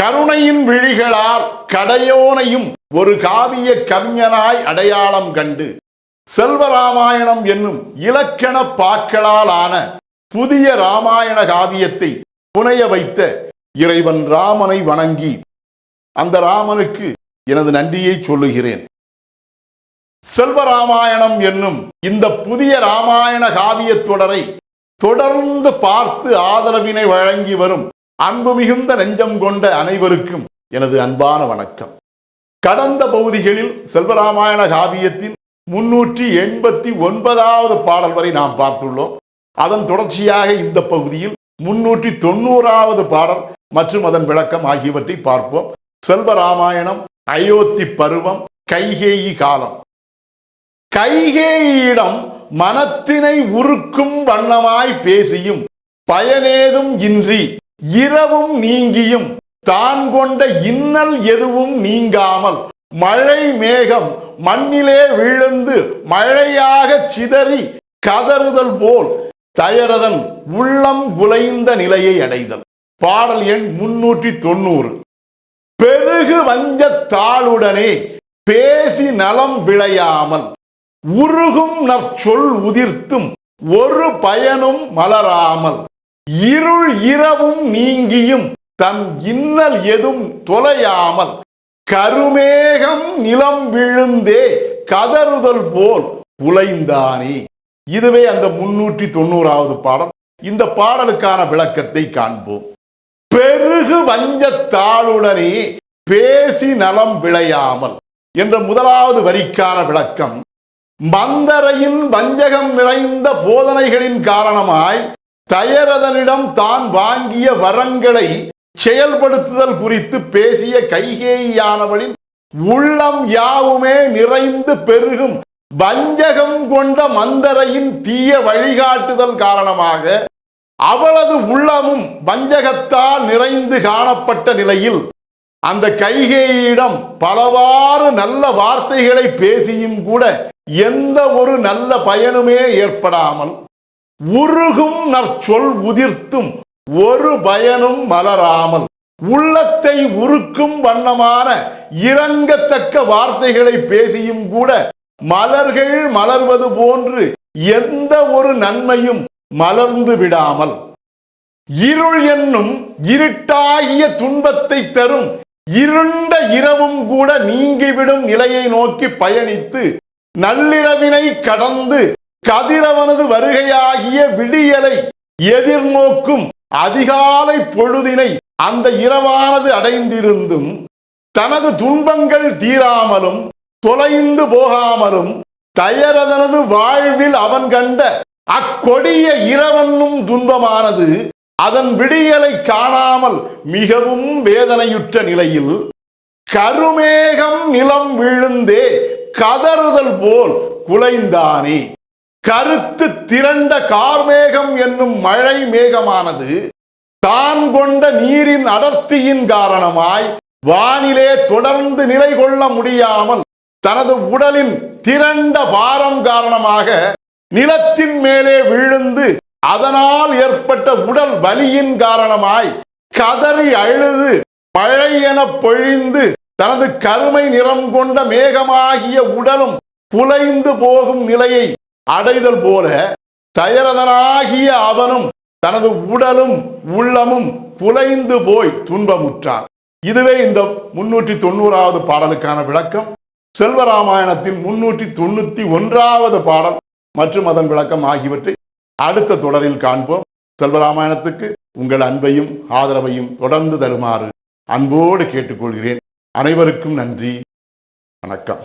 கருணையின் விழிகளால் கடையோனையும் ஒரு காவிய கவிஞனாய் அடையாளம் கண்டு செல்வராமாயணம் என்னும் இலக்கண பாக்களால் ஆன புதிய ராமாயண காவியத்தை புனைய வைத்த இறைவன் ராமனை வணங்கி அந்த ராமனுக்கு எனது நன்றியை சொல்லுகிறேன். செல்வராமாயணம் என்னும் இந்த புதிய ராமாயண காவியத் தொடரை தொடர்ந்து பார்த்து ஆதரவினை வழங்கி வரும் அன்பு மிகுந்த நெஞ்சம் கொண்ட அனைவருக்கும் எனது அன்பான வணக்கம். கடந்த பகுதிகளில் செல்வராமாயண காவியத்தின் முன்னூற்றி எண்பத்தி ஒன்பதாவது பாடல் வரை நாம் பார்த்துள்ளோம். அதன் தொடர்ச்சியாக இந்த பகுதியில் முன்னூற்றி தொண்ணூறாவது பாடல் மற்றும் அதன் விளக்கம் ஆகியவற்றை பார்ப்போம். செல்வராமாயணம் அயோத்தி பருவம் கைகேயி காலம். கைகேயிடம் மனத்தினை உருக்கும் வண்ணமாய் பேசியும் பயனேதும் இன்றி இரவும் நீங்கியும். தான் கொண்ட இன்னல் எதுவும் நீங்காமல். மழை மேகம் மண்ணிலே விழுந்து மழையாக சிதறி கதறுதல் போல் தயரதன் உள்ளம் குலைந்த நிலையை அடைதல். பாடல் எண் முன்னூற்றி தொண்ணூறு. பெருகு வஞ்ச தாளுடனே பேசி நலம் விளையாமல். உருகும் நற்சொல் உதிர்த்தும் ஒரு பயனும் மலராமல். இருள் இரவும் நீங்கியும் தன் இன்னல் எதும் தொலையாமல் கருமேகம் நிலம் விழுந்தே கதறுதல் போல் உலைந்தானே. இதுவே அந்த முன்னூற்றி தொண்ணூறாவது பாடல். இந்த பாடலுக்கான விளக்கத்தை காண்போம். பெருகு வஞ்சத்தாளுடனே பேசி நலம் விளையாமல் என்ற முதலாவது வரிக்கான விளக்கம் மந்தரையின் வஞ்சகம் நிறைந்த போதனைகளின் காரணமாய் தயரதனிடம் தான் வாங்கிய வரங்களை செயல்படுத்துதல் குறித்து பேசிய கைகேயானவளின் உள்ளம் யாவுமே நிறைந்து பெருகும் வஞ்சகம் கொண்ட மந்தரையின் தீய வழிகாட்டுதல் காரணமாக அவளது உள்ளமும் வஞ்சகத்தால் நிறைந்து காணப்பட்ட நிலையில் அந்த கைகேயிடம் பலவாறு நல்ல வார்த்தைகளை பேசியும் கூட எந்த ஒரு நல்ல பயனுமே ஏற்படாமல் உருகும் நற்சொல் உதிர்த்தும் ஒரு பயனும் மலராமல் உள்ளத்தை உருக்கும் வண்ணமான இறங்கத்தக்க வார்த்தைகளை பேசியும் கூட மலர்கள் மலர்வது போன்று எந்த ஒரு நன்மையும் மலர்ந்து விடாமல் இருள் என்னும் இருட்டாகிய துன்பத்தை தரும் இருண்ட இரவும் கூட நீங்கிவிடும் நிலையை நோக்கி பயணித்து நள்ளிரவினை கடந்து கதிரவனது வருகையாகிய விடியலை எதிர்நோக்கும் அதிகாலை பொழுதினை அந்த இரவானது அடைந்திருந்தும் தனது துன்பங்கள் தீராமலும் தொலைந்து போகாமலும் தயரதனது வாழ்வில் அவன் கண்ட அக்கொடிய இரவன்னும் துன்பமானது அதன் விடியலை காணாமல் மிகவும் வேதனையுற்ற நிலையில் கருமேகம் நிலம் விழுந்தே கதறுதல் போல் குலைந்தானே. கருத்து திரண்ட கார்மேகம் என்னும் மழை மேகமானது தான் கொண்ட நீரின் அடர்த்தியின் காரணமாய் வானிலே தொடர்ந்து நிலை கொள்ள முடியாமல் தனது உடலின் திரண்ட பாரம் காரணமாக நிலத்தின் மேலே விழுந்து அதனால் ஏற்பட்ட உடல் வலியின் காரணமாய் கதறி அழுது மழை என பொழிந்து தனது கருமை நிறம் கொண்ட மேகமாகிய உடலும் புலைந்து போகும் நிலையை அடைதல் போல தயரதனாகிய அவனும் தனது உடலும் உள்ளமும் குலைந்து போய் துன்பமுற்றான். இதுவே இந்த முன்னூற்றி தொண்ணூறாவது பாடலுக்கான விளக்கம். செல்வராமாயணத்தின் முன்னூற்றி தொண்ணூத்தி ஒன்றாவது பாடல் மற்றும் அதன் விளக்கம் ஆகியவற்றை அடுத்த தொடரில் காண்போம். செல்வராமாயணத்துக்கு உங்கள் அன்பையும் ஆதரவையும் தொடர்ந்து தருமாறு அன்போடு கேட்டுக்கொள்கிறேன். அனைவருக்கும் நன்றி. வணக்கம்.